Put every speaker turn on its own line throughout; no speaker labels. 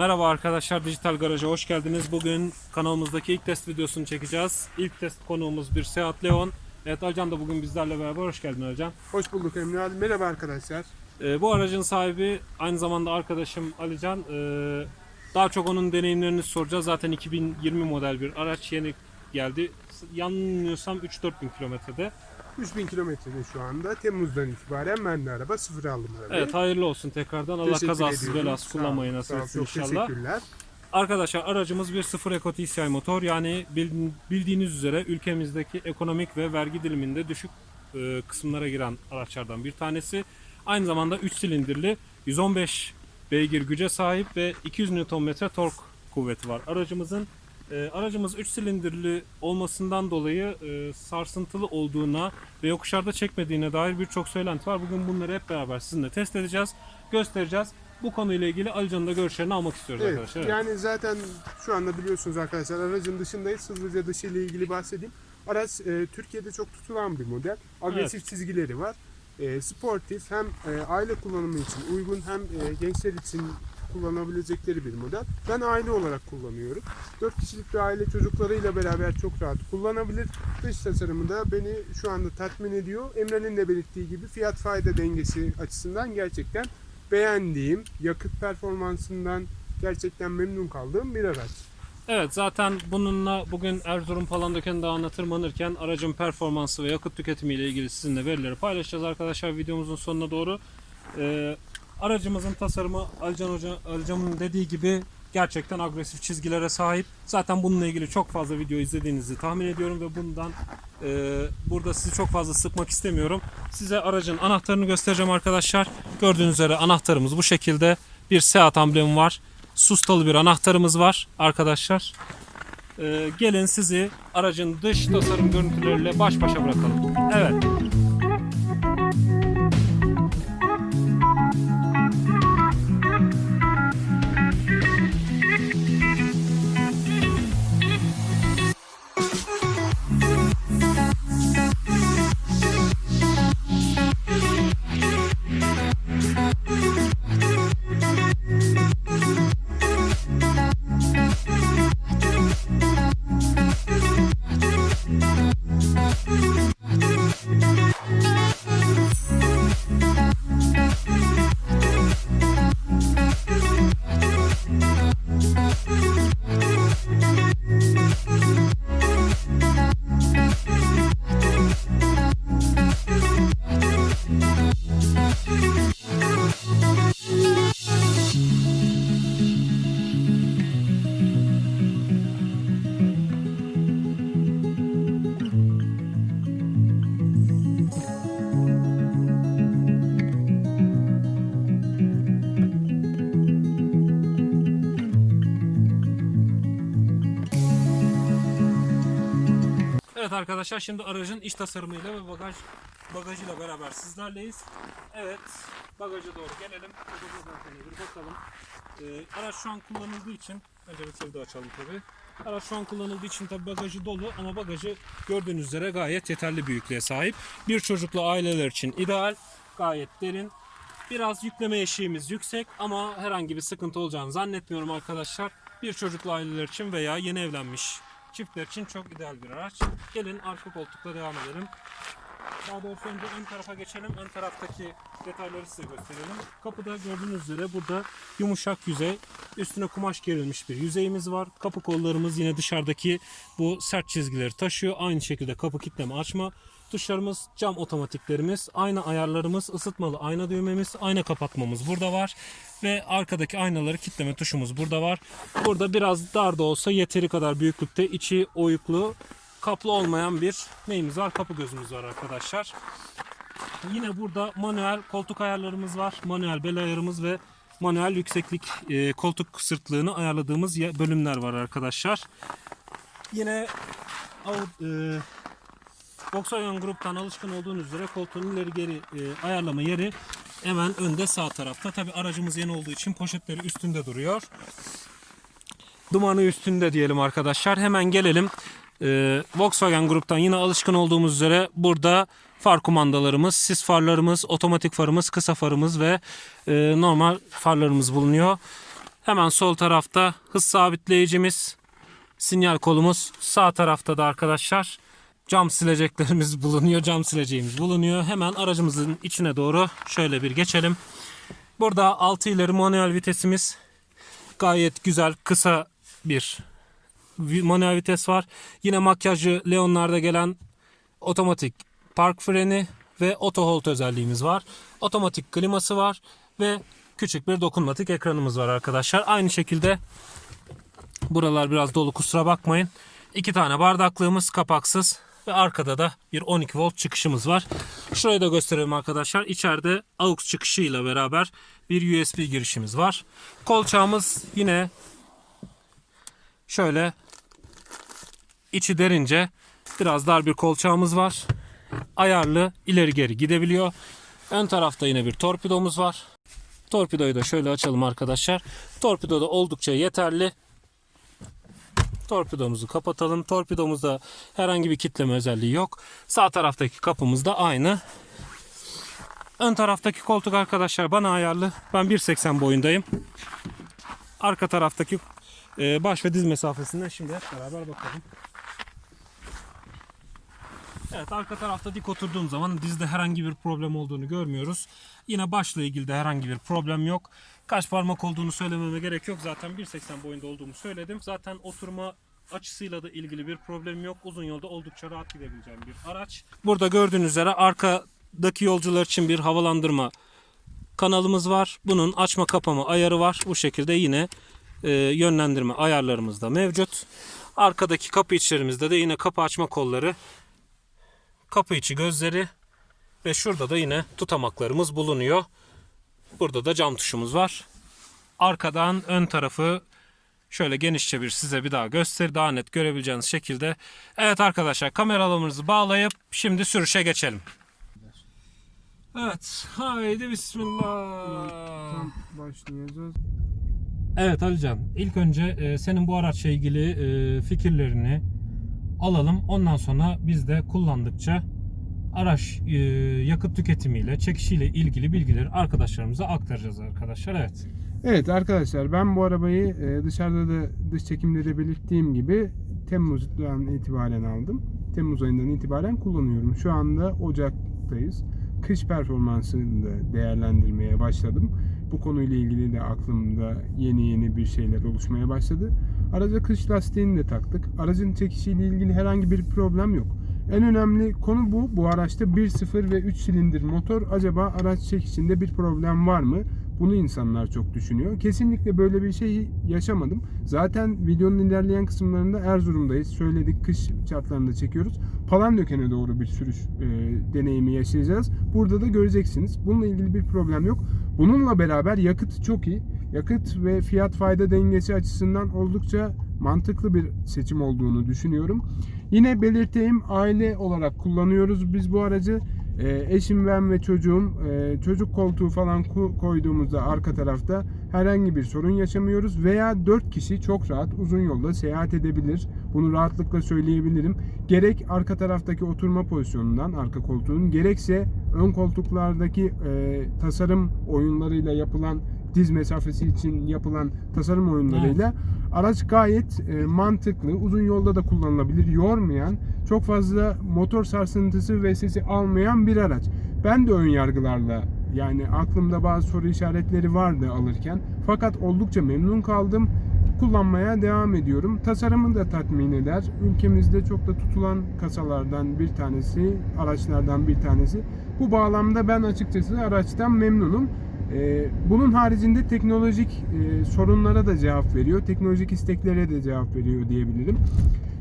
Merhaba arkadaşlar Dijital Garaj'a hoş geldiniz. Bugün kanalımızdaki ilk test videosunu çekeceğiz. İlk test konuğumuz bir Seat Leon. Evet Alcan da bugün bizlerle beraber. Hoş geldin Alcan.
Hoş bulduk Emre abi. Merhaba arkadaşlar.
Ee, bu aracın sahibi aynı zamanda arkadaşım Alican. Ee, daha çok onun deneyimlerini soracağız. Zaten 2020 model bir araç yeni geldi. Yanılmıyorsam 3-4 bin kilometrede.
3000 kilometrede şu anda. Temmuz'dan itibaren ben de araba sıfır aldım arabayı.
Evet hayırlı olsun tekrardan. Allah
Teşekkür
kazasız
ediyorum.
belasız
Sağ ol,
kullanmayı nasip
sağ ol,
etsin
çok
inşallah.
teşekkürler.
Arkadaşlar aracımız bir sıfır Eco TCI motor yani bil- bildiğiniz üzere ülkemizdeki ekonomik ve vergi diliminde düşük e, kısımlara giren araçlardan bir tanesi. Aynı zamanda 3 silindirli 115 beygir güce sahip ve 200 Nm tork kuvveti var aracımızın. E, aracımız 3 silindirli olmasından dolayı e, sarsıntılı olduğuna ve yokuşlarda çekmediğine dair birçok söylenti var. Bugün bunları hep beraber sizinle test edeceğiz, göstereceğiz. Bu konuyla ilgili Alican'ın da görüşlerini almak istiyoruz
Evet,
arkadaşlar. Evet.
yani zaten şu anda biliyorsunuz arkadaşlar aracın dışındayız. Hızlıca dışı ile ilgili bahsedeyim. Araç e, Türkiye'de çok tutulan bir model. Agresif çizgileri var. E, sportif hem e, aile kullanımı için uygun hem e, gençler için kullanabilecekleri bir model. Ben aile olarak kullanıyorum. 4 kişilik bir aile çocuklarıyla beraber çok rahat kullanabilir. Dış tasarımı da beni şu anda tatmin ediyor. Emre'nin de belirttiği gibi fiyat fayda dengesi açısından gerçekten beğendiğim, yakıt performansından gerçekten memnun kaldığım bir araç.
Evet zaten bununla bugün Erzurum Palandöken Dağı'na tırmanırken aracın performansı ve yakıt tüketimi ile ilgili sizinle verileri paylaşacağız arkadaşlar videomuzun sonuna doğru. Ee, aracımızın tasarımı Alican Hoca, Alican'ın dediği gibi gerçekten agresif çizgilere sahip. Zaten bununla ilgili çok fazla video izlediğinizi tahmin ediyorum ve bundan e, burada sizi çok fazla sıkmak istemiyorum. Size aracın anahtarını göstereceğim arkadaşlar. Gördüğünüz üzere anahtarımız bu şekilde. Bir Seat amblemi var. Sustalı bir anahtarımız var arkadaşlar. Ee, gelin sizi aracın dış tasarım görüntüleriyle baş başa bırakalım. Evet. Arkadaşlar şimdi aracın iç tasarımıyla ve bagaj bagajıyla beraber sizlerleyiz. Evet bagaja doğru gelelim. Bagajdan bir bakalım. Ee, araç şu an kullanıldığı için öncelikle de açalım tabi. Araç şu an kullanıldığı için tabi bagajı dolu ama bagajı gördüğünüz üzere gayet yeterli büyüklüğe sahip. Bir çocuklu aileler için ideal. Gayet derin. Biraz yükleme eşiğimiz yüksek ama herhangi bir sıkıntı olacağını zannetmiyorum arkadaşlar. Bir çocuklu aileler için veya yeni evlenmiş çiftler için çok ideal bir araç. Gelin arka koltukla devam edelim. Daha doğrusu önce ön tarafa geçelim. Ön taraftaki detayları size gösterelim. Kapıda gördüğünüz üzere burada yumuşak yüzey, üstüne kumaş gerilmiş bir yüzeyimiz var. Kapı kollarımız yine dışarıdaki bu sert çizgileri taşıyor. Aynı şekilde kapı kilitleme açma. Tuşlarımız cam otomatiklerimiz, ayna ayarlarımız, ısıtmalı ayna düğmemiz, ayna kapatmamız burada var. Ve arkadaki aynaları kilitleme tuşumuz burada var. Burada biraz dar da olsa yeteri kadar büyüklükte içi oyuklu kaplı olmayan bir neyimiz var? Kapı gözümüz var arkadaşlar. Yine burada manuel koltuk ayarlarımız var. Manuel bel ayarımız ve manuel yükseklik e, koltuk sırtlığını ayarladığımız bölümler var arkadaşlar. Yine e, Volkswagen Group'tan alışkın olduğunuz üzere koltuğun ileri geri e, ayarlama yeri hemen önde sağ tarafta. Tabi aracımız yeni olduğu için poşetleri üstünde duruyor. Dumanı üstünde diyelim arkadaşlar. Hemen gelelim. Ee, Volkswagen Group'tan yine alışkın olduğumuz üzere burada far kumandalarımız, sis farlarımız, otomatik farımız, kısa farımız ve e, normal farlarımız bulunuyor. Hemen sol tarafta hız sabitleyicimiz, sinyal kolumuz. Sağ tarafta da arkadaşlar cam sileceklerimiz bulunuyor. Cam sileceğimiz bulunuyor. Hemen aracımızın içine doğru şöyle bir geçelim. Burada 6 ileri manuel vitesimiz. Gayet güzel kısa bir manuel vites var. Yine makyajlı Leon'larda gelen otomatik park freni ve auto hold özelliğimiz var. Otomatik kliması var ve küçük bir dokunmatik ekranımız var arkadaşlar. Aynı şekilde buralar biraz dolu kusura bakmayın. İki tane bardaklığımız kapaksız ve arkada da bir 12 volt çıkışımız var. Şurayı da gösterelim arkadaşlar. İçeride AUX çıkışıyla beraber bir USB girişimiz var. Kolçağımız yine şöyle içi derince biraz dar bir kolçağımız var. Ayarlı ileri geri gidebiliyor. Ön tarafta yine bir torpidomuz var. Torpidoyu da şöyle açalım arkadaşlar. Torpido da oldukça yeterli. Torpidomuzu kapatalım. Torpidomuzda herhangi bir kitleme özelliği yok. Sağ taraftaki kapımız da aynı. Ön taraftaki koltuk arkadaşlar bana ayarlı. Ben 1.80 boyundayım. Arka taraftaki e, baş ve diz mesafesinden şimdi hep beraber bakalım. Evet arka tarafta dik oturduğum zaman dizde herhangi bir problem olduğunu görmüyoruz. Yine başla ilgili de herhangi bir problem yok. Kaç parmak olduğunu söylememe gerek yok. Zaten 1.80 boyunda olduğumu söyledim. Zaten oturma açısıyla da ilgili bir problem yok. Uzun yolda oldukça rahat gidebileceğim bir araç. Burada gördüğünüz üzere arkadaki yolcular için bir havalandırma kanalımız var. Bunun açma kapama ayarı var. Bu şekilde yine e, yönlendirme ayarlarımız da mevcut. Arkadaki kapı içlerimizde de yine kapı açma kolları kapı içi gözleri ve şurada da yine tutamaklarımız bulunuyor. Burada da cam tuşumuz var. Arkadan ön tarafı şöyle genişçe bir size bir daha göster daha net görebileceğiniz şekilde. Evet arkadaşlar kameralarımızı bağlayıp şimdi sürüşe geçelim. Evet haydi bismillah.
Tam başlayacağız.
Evet Alican ilk önce e, senin bu araçla ilgili e, fikirlerini alalım. Ondan sonra biz de kullandıkça araç e, yakıt tüketimiyle, çekişiyle ilgili bilgileri arkadaşlarımıza aktaracağız arkadaşlar. Evet.
Evet arkadaşlar ben bu arabayı e, dışarıda da dış çekimde de belirttiğim gibi Temmuz'dan itibaren aldım. Temmuz ayından itibaren kullanıyorum. Şu anda Ocak'tayız. Kış performansını da değerlendirmeye başladım. Bu konuyla ilgili de aklımda yeni yeni bir şeyler oluşmaya başladı. Araca kış lastiğini de taktık. Aracın çekişiyle ilgili herhangi bir problem yok. En önemli konu bu. Bu araçta 1.0 ve 3 silindir motor. Acaba araç çekişinde bir problem var mı? Bunu insanlar çok düşünüyor. Kesinlikle böyle bir şey yaşamadım. Zaten videonun ilerleyen kısımlarında Erzurum'dayız. Söyledik kış şartlarında çekiyoruz. Palandöken'e doğru bir sürüş e, deneyimi yaşayacağız. Burada da göreceksiniz. Bununla ilgili bir problem yok. Bununla beraber yakıt çok iyi. Yakıt ve fiyat fayda dengesi açısından oldukça mantıklı bir seçim olduğunu düşünüyorum. Yine belirteyim aile olarak kullanıyoruz biz bu aracı. Ee, eşim ben ve çocuğum e, çocuk koltuğu falan koyduğumuzda arka tarafta herhangi bir sorun yaşamıyoruz veya 4 kişi çok rahat uzun yolda seyahat edebilir. Bunu rahatlıkla söyleyebilirim. Gerek arka taraftaki oturma pozisyonundan arka koltuğun gerekse ön koltuklardaki e, tasarım oyunlarıyla yapılan diz mesafesi için yapılan tasarım oyunlarıyla araç gayet e, mantıklı, uzun yolda da kullanılabilir, yormayan, çok fazla motor sarsıntısı ve sesi almayan bir araç. Ben de ön yargılarla yani aklımda bazı soru işaretleri vardı alırken fakat oldukça memnun kaldım. Kullanmaya devam ediyorum. Tasarımı da tatmin eder. Ülkemizde çok da tutulan kasalardan bir tanesi, araçlardan bir tanesi. Bu bağlamda ben açıkçası araçtan memnunum. Ee, bunun haricinde teknolojik e, sorunlara da cevap veriyor. Teknolojik isteklere de cevap veriyor diyebilirim.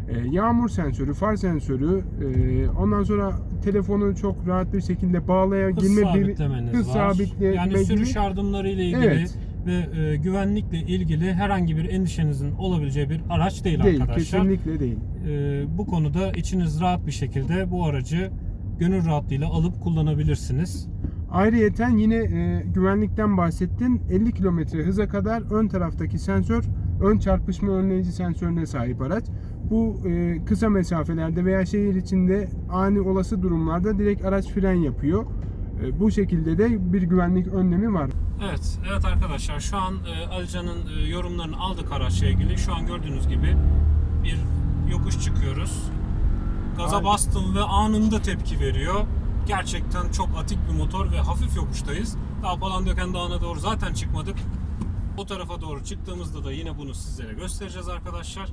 Ee, yağmur sensörü, far sensörü, e, ondan sonra telefonu çok rahat bir şekilde
Hız
bağlayabilme,
sabitlemeniz
hız
var.
sabitleme
yani
gibi-
sürüş yardımları ile ilgili
Evet.
ve e, güvenlikle ilgili herhangi bir endişenizin olabileceği bir araç değil,
değil,
arkadaşlar.
kesinlikle değil.
E, bu konuda içiniz rahat bir şekilde bu aracı gönül rahatlığıyla alıp kullanabilirsiniz.
Ayrıyeten yine e, güvenlikten bahsettin. 50 kilometre hıza kadar ön taraftaki sensör ön çarpışma önleyici sensörüne sahip araç. Bu e, kısa mesafelerde veya şehir içinde ani olası durumlarda direkt araç fren yapıyor. E, bu şekilde de bir güvenlik önlemi var.
Evet, evet arkadaşlar şu an e, Alican'ın e, yorumlarını aldık araçla ilgili. Şu an gördüğünüz gibi bir yokuş çıkıyoruz. Gaza
Aynen.
bastım ve anında tepki veriyor. Gerçekten çok atik bir motor ve hafif yokuştayız. Daha Palandöken Dağı'na doğru zaten çıkmadık. O tarafa doğru çıktığımızda da yine bunu sizlere göstereceğiz arkadaşlar.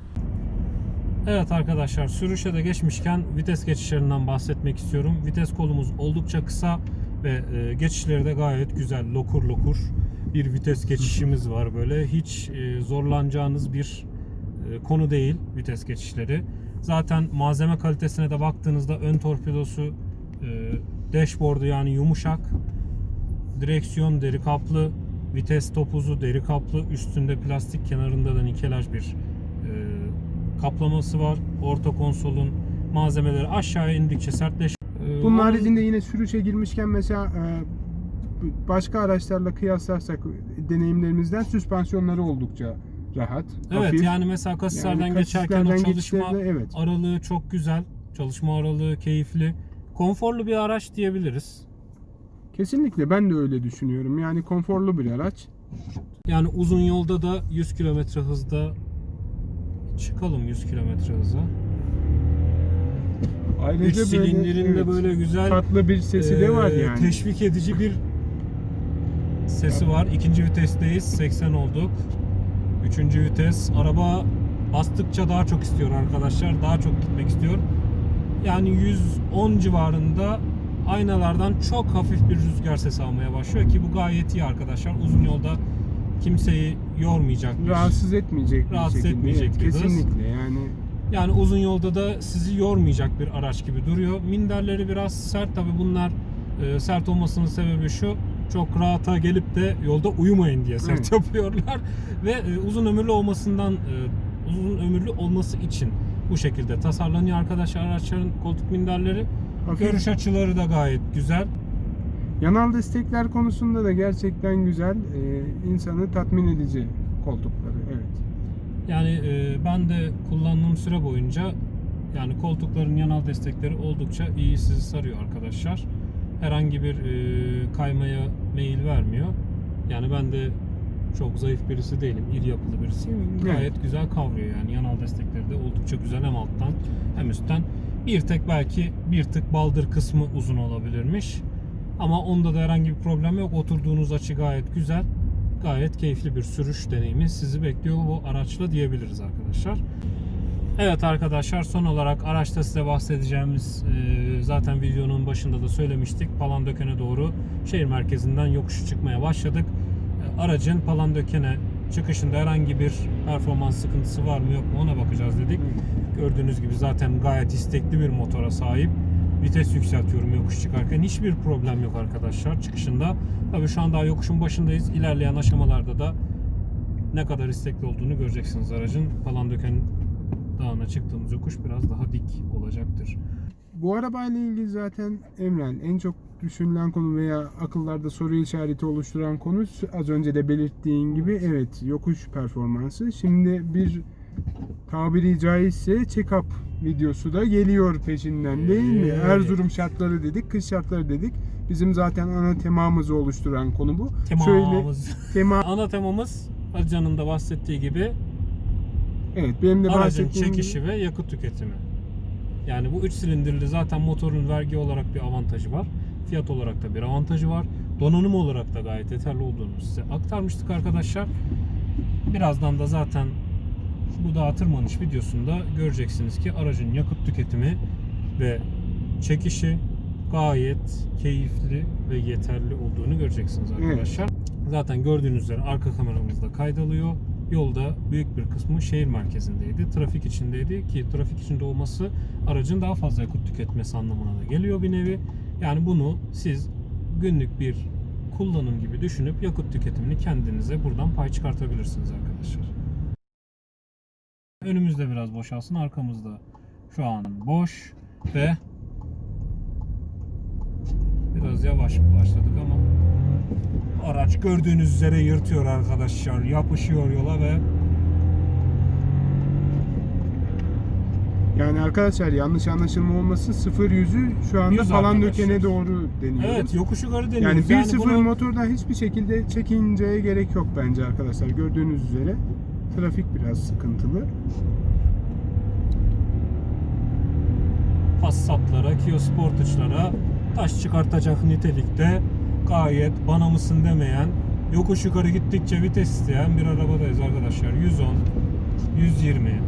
Evet arkadaşlar sürüşe de geçmişken vites geçişlerinden bahsetmek istiyorum. Vites kolumuz oldukça kısa ve e, geçişleri de gayet güzel lokur lokur bir vites geçişimiz var böyle. Hiç e, zorlanacağınız bir e, konu değil vites geçişleri. Zaten malzeme kalitesine de baktığınızda ön torpidosu e, dashboard'u yani yumuşak direksiyon deri kaplı vites topuzu deri kaplı üstünde plastik kenarında da nikelaj bir e, kaplaması var. Orta konsolun malzemeleri aşağıya indikçe sertleş. E,
Bunun haricinde yine sürüşe girmişken mesela e, başka araçlarla kıyaslarsak deneyimlerimizden süspansiyonları oldukça rahat.
Evet
hafif.
yani mesela kasislerden
Yani
geçerken o çalışma
evet.
aralığı çok güzel. Çalışma aralığı keyifli. Konforlu bir araç diyebiliriz.
Kesinlikle ben de öyle düşünüyorum. Yani konforlu bir araç.
Yani uzun yolda da 100 km hızda çıkalım 100 km hıza.
Ayrıca
3
böyle,
silindirinde
evet,
böyle güzel
tatlı bir sesi de var yani.
Teşvik edici bir sesi var. İkinci vitesteyiz. 80 olduk. Üçüncü vites. Araba bastıkça daha çok istiyor arkadaşlar. Daha çok gitmek istiyor. Yani 110 civarında aynalardan çok hafif bir rüzgar sesi almaya başlıyor ki bu gayet iyi arkadaşlar. Uzun yolda kimseyi yormayacak
rahatsız etmeyecek
Rahatsız
şekilde.
etmeyecek
Evet. Kesinlikle yani
Yani uzun yolda da sizi yormayacak bir araç gibi duruyor. Minderleri biraz sert tabi bunlar e, sert olmasının sebebi şu. Çok rahata gelip de yolda uyumayın diye sert
Evet.
yapıyorlar ve e, uzun ömürlü olmasından e, uzun ömürlü olması için bu şekilde tasarlanıyor arkadaşlar araçların koltuk minderleri.
hafif
Görüş açıları da gayet güzel.
yanal destekler konusunda da gerçekten güzel. e, insanı tatmin edici koltukları. Evet.
Yani e, ben de kullandığım süre boyunca yani koltukların yanal destekleri oldukça iyi sizi sarıyor arkadaşlar. Herhangi bir e, kaymaya meyil vermiyor. Yani ben de çok zayıf birisi değilim. İri yapılı birisiyim. Gayet güzel kavruyor yani. Yanal destekleri de oldukça güzel hem alttan hem üstten. Bir tek belki bir tık baldır kısmı uzun olabilirmiş. Ama onda da herhangi bir problem yok. Oturduğunuz açı gayet güzel. Gayet keyifli bir sürüş deneyimi sizi bekliyor bu araçla diyebiliriz arkadaşlar. Evet arkadaşlar son olarak araçta size bahsedeceğimiz e, zaten videonun başında da söylemiştik. Palandöken'e doğru şehir merkezinden yokuşu çıkmaya başladık. E, Aracın Palandöken'e çıkışında herhangi bir performans sıkıntısı var mı yok mu ona bakacağız dedik. Gördüğünüz gibi zaten gayet istekli bir motora sahip. Vites yükseltiyorum yokuş çıkarken. Hiçbir problem yok arkadaşlar çıkışında. Tabii şu an daha yokuşun başındayız. İlerleyen aşamalarda da ne kadar istekli olduğunu göreceksiniz aracın. Palandöken Dağı'na çıktığımız yokuş biraz daha dik olacaktır.
Bu arabayla ilgili zaten Emren en çok düşünülen konu veya akıllarda soru işareti oluşturan konu az önce de belirttiğin gibi evet yokuş performansı. Şimdi bir tabiri caizse check-up videosu da geliyor peşinden değil mi?
Evet.
Erzurum şartları dedik, kış şartları dedik. Bizim zaten ana temamızı oluşturan konu bu. Şöyle
Temamız.
tema
Ana temamız Alican'ın da bahsettiği gibi
evet benim de
aracın
bahsettiğim
çekişi ve yakıt tüketimi. Yani bu 3 silindirli zaten motorun vergi olarak bir avantajı var. Fiyat olarak da bir avantajı var. Donanım olarak da gayet yeterli olduğunu size aktarmıştık arkadaşlar. Birazdan da zaten bu dağa tırmanış videosunda göreceksiniz ki aracın yakıt tüketimi ve çekişi gayet keyifli ve yeterli olduğunu göreceksiniz arkadaşlar. Zaten gördüğünüz üzere arka kameramızda kaydalıyor. Yolda büyük bir kısmı şehir merkezindeydi. Trafik içindeydi ki trafik içinde olması aracın daha fazla yakıt tüketmesi anlamına da geliyor bir nevi. Yani bunu siz günlük bir kullanım gibi düşünüp yakıt tüketimini kendinize buradan pay çıkartabilirsiniz arkadaşlar. Önümüzde biraz boşalsın, arkamızda şu an boş ve biraz yavaş başladık ama araç gördüğünüz üzere yırtıyor arkadaşlar. Yapışıyor yola ve
Yani arkadaşlar yanlış anlaşılma olmasın 0 yüzü şu anda
100
falan
arkadaşlar.
dökene doğru deniyoruz.
Evet yokuş yukarı
Yani
deniyoruz.
1-0
bunu-
motorda hiçbir şekilde çekinceye gerek yok bence arkadaşlar. Gördüğünüz üzere trafik biraz sıkıntılı.
Passat'lara, Kia Sportage'lara taş çıkartacak nitelikte gayet bana mısın demeyen, yokuş yukarı gittikçe vites isteyen bir arabadayız arkadaşlar. 110, 120.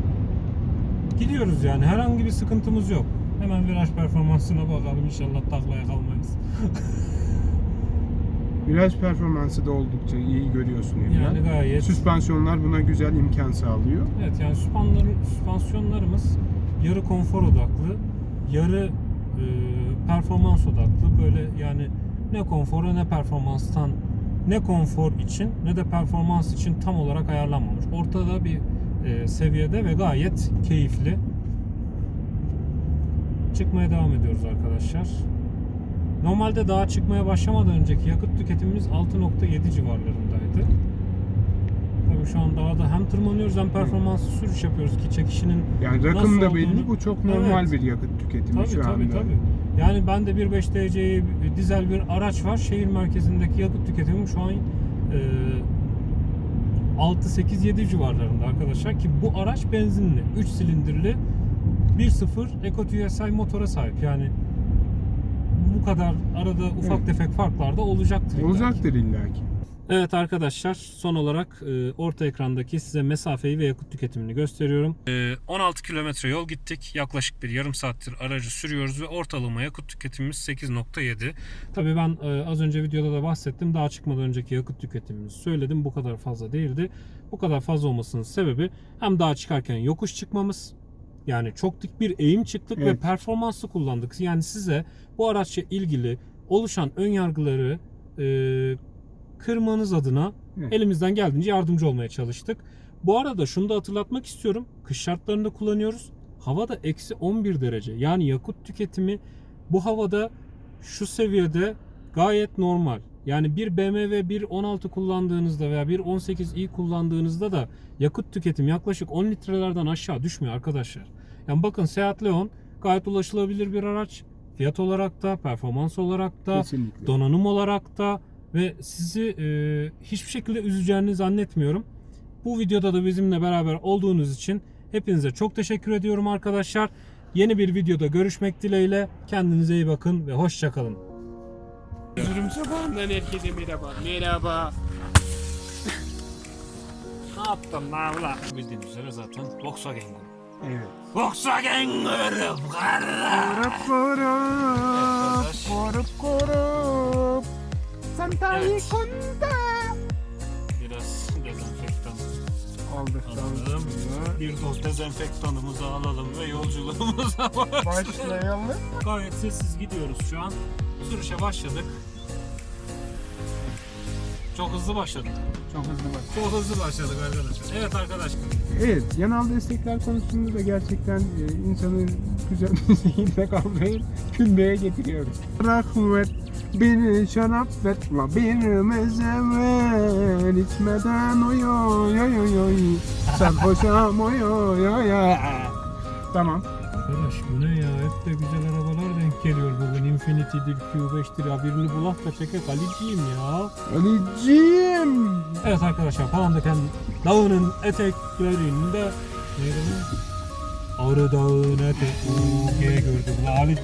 Gidiyoruz yani herhangi bir sıkıntımız yok. Hemen viraj performansına bakalım inşallah taklaya kalmayız.
Viraj performansı da oldukça iyi görüyorsun Emre.
Yani gayet
Süspansiyonlar buna güzel imkan sağlıyor.
Evet yani süspansiyonlarımız yarı konfor odaklı, yarı e, performans odaklı. Böyle yani ne konfora ne performanstan ne konfor için ne de performans için tam olarak ayarlanmamış. Ortada bir e, seviyede ve gayet keyifli. Çıkmaya devam ediyoruz arkadaşlar. Normalde dağa çıkmaya başlamadan önceki yakıt tüketimimiz 6.7 civarlarındaydı. Şu an dağda hem tırmanıyoruz hem performanslı sürüş yapıyoruz ki çekişinin
Yani
Nasıl
rakım da
olduğunu-
belli. Bu çok normal
Evet.
bir yakıt tüketimi
tabii
şu
tabii
anda.
tabii. Yani bende 1.5 TC'yi dizel bir araç var. Şehir merkezindeki yakıt tüketimim şu an e, 6-8-7 civarlarında arkadaşlar ki bu araç benzinli 3 silindirli 1.0 Eco TSI motora sahip. Yani bu kadar arada ufak
Evet.
tefek farklar da olacaktır. illa ki.
Olacaktır illaki.
Evet arkadaşlar son olarak e, orta ekrandaki size mesafeyi ve yakıt tüketimini gösteriyorum. 16 kilometre yol gittik. Yaklaşık bir yarım saattir aracı sürüyoruz ve ortalama yakıt tüketimimiz 8.7. Tabii ben e, az önce videoda da bahsettim. Daha çıkmadan önceki yakıt tüketimimizi söyledim. Bu kadar fazla değildi. Bu kadar fazla olmasının sebebi hem daha çıkarken yokuş çıkmamız yani çok dik bir eğim çıktık ve
Evet.
performanslı kullandık. Yani size bu araçla ilgili oluşan ön yargıları e, kırmanız adına
Evet.
elimizden geldiğince yardımcı olmaya çalıştık. Bu arada şunu da hatırlatmak istiyorum. Kış şartlarında kullanıyoruz. Havada eksi 11 derece. Yani yakıt tüketimi bu havada şu seviyede gayet normal. Yani bir BMW 1.16 kullandığınızda veya bir 18i kullandığınızda da yakıt tüketimi yaklaşık 10 litrelerden aşağı düşmüyor arkadaşlar. Yani bakın Seat Leon gayet ulaşılabilir bir araç. Fiyat olarak da, performans olarak da,
Kesinlikle.
donanım olarak da ve sizi e, hiçbir şekilde üzeceğini zannetmiyorum. Bu videoda da bizimle beraber olduğunuz için hepinize çok teşekkür ediyorum arkadaşlar. Yeni bir videoda görüşmek dileğiyle. Kendinize iyi bakın ve hoşça kalın.
Üzürüm sabahından herkese merhaba. Merhaba.
Ne yaptın lan ulan? Bildiğiniz üzere zaten Volkswagen grubu.
Evet.
Volkswagen grubu
Korup korup,
Evet,
korup korup. Santa'yı
Evet.
konta.
Biraz dezenfektan
Aldık
alalım. Bir doz dezenfektanımızı alalım ve yolculuğumuza başlayalım. Gayet sessiz gidiyoruz şu an. Sürüşe başladık. Çok hızlı başladık.
Çok hızlı bak.
Çok hızlı başladık arkadaşlar. Evet arkadaşlar.
Evet, yanal destekler konusunda da gerçekten e, insanı güzel bir şekilde kavrayıp kündeye getiriyoruz. Rahmet beni şarap ver, la bir mezever içmeden oy oy oy oy oy sarhoşam oy oy oy oy. Tamam.
Arkadaş bu ne ya? Hep de güzel arabalar denk geliyor bugün. Infinity'dir, Q5'tir. Ya birini bulak da çekek Ali'ciyim ya.
Ali'ciğim.
Evet arkadaşlar Palandöken dağının eteklerinde neydi? Ağrı dağın etek Uge gördüm. La Ali